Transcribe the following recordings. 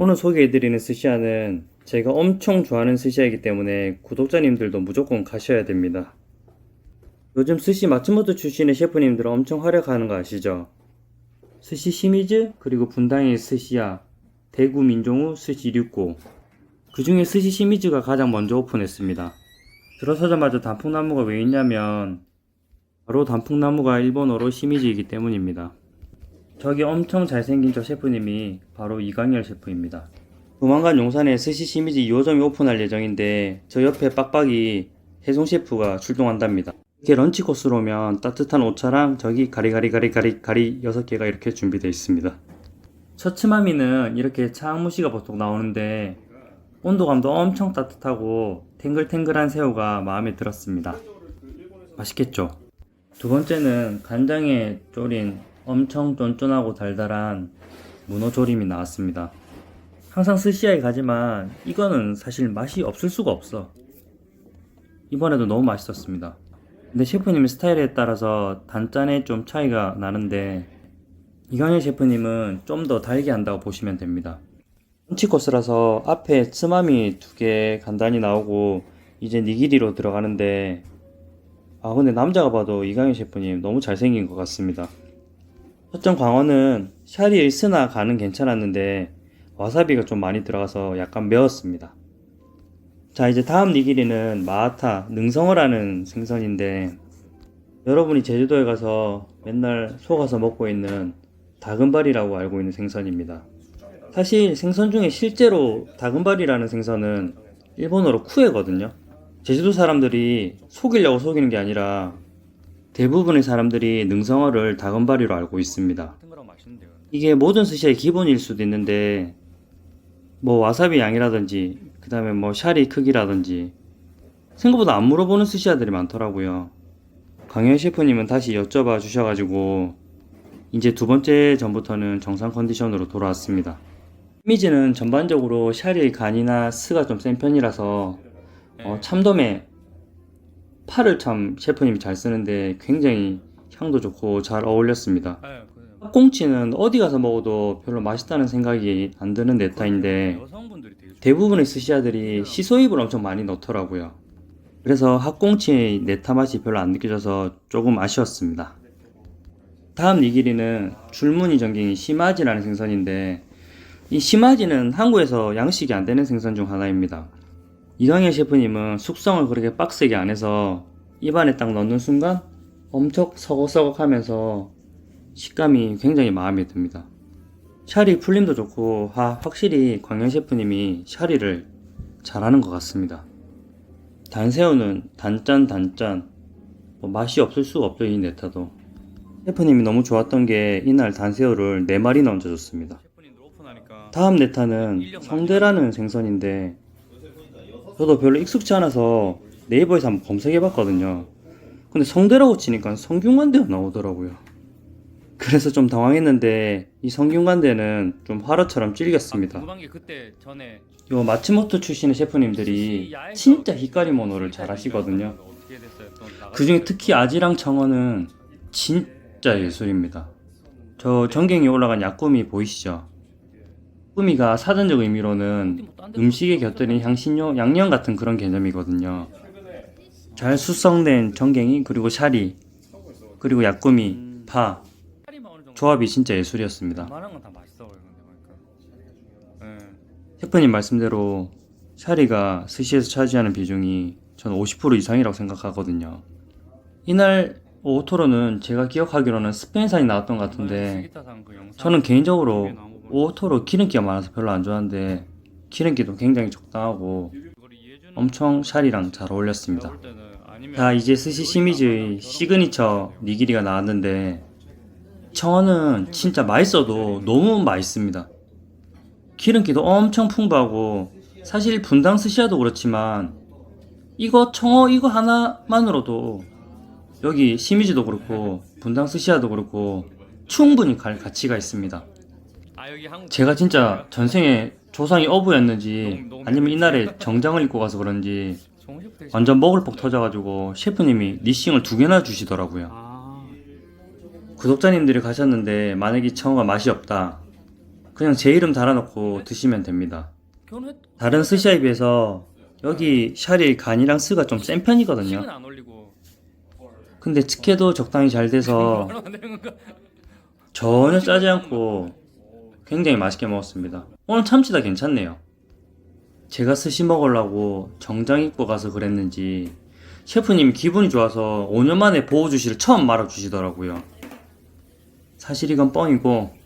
오늘 소개해드리는 스시야는 제가 엄청 좋아하는 스시야이기 때문에 구독자님들도 무조건 가셔야 됩니다. 요즘 스시 마츠모토 출신의 셰프님들은 엄청 활약하는 거 아시죠? 스시 시미즈 그리고 분당의 스시야 대구 민종우 스시 류꼬 그 중에 스시 시미즈가 가장 먼저 오픈했습니다. 들어서자마자 단풍나무가 왜 있냐면 바로 단풍나무가 일본어로 시미즈이기 때문입니다. 저기 엄청 잘생긴 저 셰프님이 바로 이강열 셰프입니다. 조만간 용산에 스시 시미즈 2호점이 오픈할 예정인데 저 옆에 빡빡이 혜송 셰프가 출동한답니다. 이렇게 런치 코스로 오면 따뜻한 오차랑 저기 가리가리가리가리 가리 6개가 이렇게 준비되어 있습니다. 첫 츠마미는 이렇게 차항무시가 보통 나오는데 온도감도 엄청 따뜻하고 탱글탱글한 새우가 마음에 들었습니다. 맛있겠죠? 두 번째는 간장에 졸인 엄청 쫀쫀하고 달달한 문어 조림이 나왔습니다. 항상 스시야에 가지만 이거는 사실 맛이 없을 수가 없어. 이번에도 너무 맛있었습니다. 근데 셰프님 스타일에 따라서 단짠에 좀 차이가 나는데 이강현 셰프님은 좀 더 달게 한다고 보시면 됩니다. 런치 코스라서 앞에 츠마미 두 개 간단히 나오고 이제 니기리로 들어가는데 아 근데 남자가 봐도 이강현 셰프님 너무 잘생긴 것 같습니다. 첫점 광어는 샤리 1스나 간은 괜찮았는데 와사비가 좀 많이 들어가서 약간 매웠습니다. 자 이제 다음 니기리는 마하타 능성어라는 생선인데 여러분이 제주도에 가서 맨날 속아서 먹고 있는 다금발이라고 알고 있는 생선입니다. 사실 생선 중에 실제로 다금발이라는 생선은 일본어로 쿠에거든요. 제주도 사람들이 속이려고 속이는 게 아니라 대부분의 사람들이 능성어를 다금바리로 알고 있습니다. 이게 모든 스시의 기본일 수도 있는데 뭐 와사비 양이라든지 그 다음에 뭐 샤리 크기라든지 생각보다 안 물어보는 스시야들이 많더라고요. 강현 셰프님은 다시 여쭤봐 주셔가지고 이제 두 번째 전부터는 정상 컨디션으로 돌아왔습니다. 이미지는 전반적으로 샤리의 간이나 스가 좀 센 편이라서 어, 참돔에 파를 참 셰프님이 잘 쓰는데 굉장히 향도 좋고 잘 어울렸습니다. 네, 그래요. 꽁치는 어디 가서 먹어도 별로 맛있다는 생각이 안 드는 네타인데. 대부분의 스시야들이 시소입을 엄청 많이 넣더라고요. 그래서 핫꽁치의 네타 맛이 별로 안 느껴져서 조금 아쉬웠습니다. 다음 니기리는 줄무늬 전갱이 시마지라는 생선인데 이 시마지는 한국에서 양식이 안 되는 생선 중 하나입니다. 이강현 셰프님은 숙성을 그렇게 빡세게 안 해서 입안에 딱 넣는 순간 엄청 서걱서걱 하면서 식감이 굉장히 마음에 듭니다. 샤리 풀림도 좋고 하, 확실히 광현 셰프님이 샤리를 잘하는 것 같습니다. 단새우는 단짠 단짠 뭐 맛이 없을 수가 없죠 이 네타도 셰프님이 너무 좋았던 게 이날 단새우를 4마리나 얹어줬습니다. 다음 네타는 성대라는 생선인데 저도 별로 익숙치 않아서 네이버에서 한번 검색해 봤거든요. 근데 성대라고 치니까 성균관대가 나오더라고요. 그래서 좀 당황했는데 이 성균관대는 좀 화로처럼 질겼습니다. 요 마츠모토 출신의 셰프님들이 진짜 히카리 모노를 잘 하시거든요. 어떻게 됐어요? 또 나가- 그 중에 특히 아지랑 청어는 진짜 예술입니다. 저 전갱이 올라간 약꾸미 보이시죠? 꾸미가 사전적 의미로는 음식에 곁들인 향신료, 양념 같은 그런 개념이거든요. 잘 숙성된 전갱이 그리고 샤리 그리고 약꾸미, 파 조합이 진짜 예술이었습니다. 보니까. 예. 셰프님 말씀대로 샤리가 스시에서 차지하는 비중이 저는 50% 이상이라고 생각하거든요. 이날 오토로는 제가 기억하기로는 스페인산이 나왔던 것 같은데 스기타상 그 영상 저는 개인적으로 오토로 기름기가 많아서 별로 안 좋아하는데 기름기도 굉장히 적당하고 엄청 샤리랑 잘 어울렸습니다. 자 이제 스시 시미즈의 시그니처 니기리가 나왔는데 청어는 진짜 맛있어도 너무 맛있습니다. 기름기도 엄청 풍부하고 사실 분당 스시야도 그렇지만 이거 청어 이거 하나만으로도 여기 시미즈도 그렇고 분당 스시야도 그렇고 충분히 갈 가치가 있습니다. 제가 진짜 전생에 조상이 어부였는지 아니면 이날에 정장을 입고 가서 그런지 완전 먹을 복 터져가지고 셰프님이 리싱을 두 개나 주시더라고요. 아 구독자님들이 가셨는데 만약에 청어가 맛이 없다. 그냥 제 이름 달아놓고 드시면 됩니다. 다른 스시에 비해서 여기 샤리 간이랑 스가 좀 센 편이거든요. 근데 측회도 적당히 잘 돼서? 전혀 짜지 않고 굉장히 맛있게 먹었습니다. 오늘 참치다 괜찮네요. 제가 스시 먹으려고 정장 입고 가서 그랬는지 셰프님이 기분이 좋아서 5년 만에 보호주시를 처음 말아주시더라고요. 사실 이건 뻥이고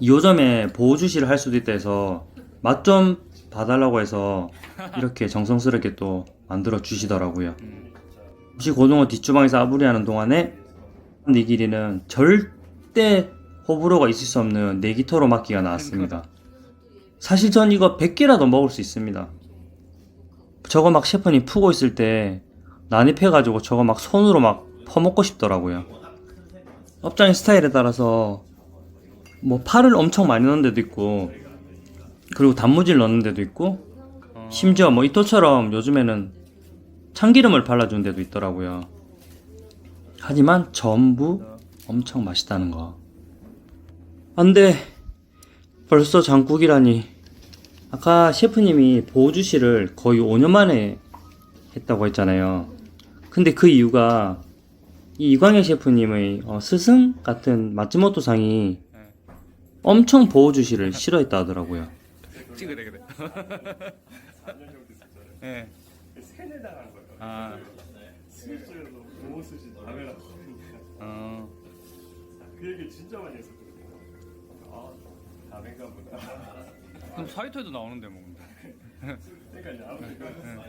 2호점에 보호주시를 할 수도 있다 해서 맛 좀 봐달라고 해서 이렇게 정성스럽게 또 만들어 주시더라고요. 혹시 고등어 뒷주방에서 아부리하는 동안에 니기리는 절대 호불호가 있을 수 없는 네기토로 막기가 나왔습니다. 사실 전 이거 100개라도 먹을 수 있습니다. 저거 막 셰프님 푸고 있을 때 난입해가지고 저거 막 손으로 막 퍼먹고 싶더라고요. 업장의 스타일에 따라서 뭐 파를 엄청 많이 넣는 데도 있고 그리고 단무지를 넣는 데도 있고 심지어 뭐 이토처럼 요즘에는 참기름을 발라주는 데도 있더라고요. 하지만 전부 엄청 맛있다는 거. 안 돼. 벌써 장국이라니. 아까 셰프님이 보호주시를 거의 5년 만에 했다고 했잖아요. 근데 그 이유가 이 이광현 셰프님의 어, 스승 같은 마츠모토상이 엄청 보호주시를 싫어했다 하더라고요. 찍어야 되거든. 예. 아, 스위스에서 보호스시 다메라 어. 그 얘기 진짜 많이 했었거든요. 아 다메가 보다. 그럼 사이트에도 나오는데 뭐.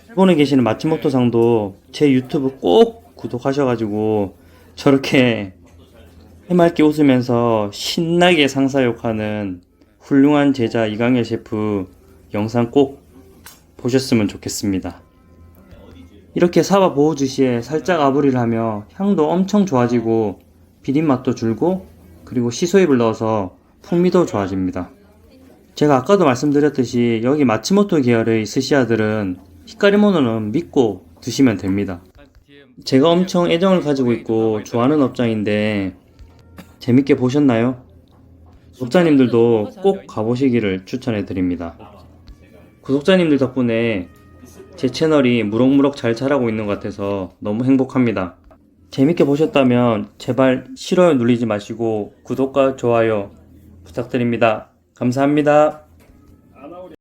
일본에 계시는 마츠모토상도 제 유튜브 꼭 구독하셔가지고 저렇게 해맑게 웃으면서 신나게 상사욕하는 훌륭한 제자 이강열 셰프 영상 꼭 보셨으면 좋겠습니다. 이렇게 사바 보호 주시에 살짝 아부리를 하며 향도 엄청 좋아지고 비린맛도 줄고 그리고 시소입을 넣어서 풍미도 좋아집니다. 제가 아까도 말씀드렸듯이 여기 마츠모토 계열의 스시아들은 히카리모노는 믿고 드시면 됩니다. 제가 엄청 애정을 가지고 있고 좋아하는 업장인데 재밌게 보셨나요? 구독자님들도 꼭 가보시기를 추천해 드립니다. 구독자님들 덕분에 제 채널이 무럭무럭 잘 자라고 있는 것 같아서 너무 행복합니다. 재밌게 보셨다면 제발 싫어요 누르지 마시고 구독과 좋아요 부탁드립니다. 감사합니다.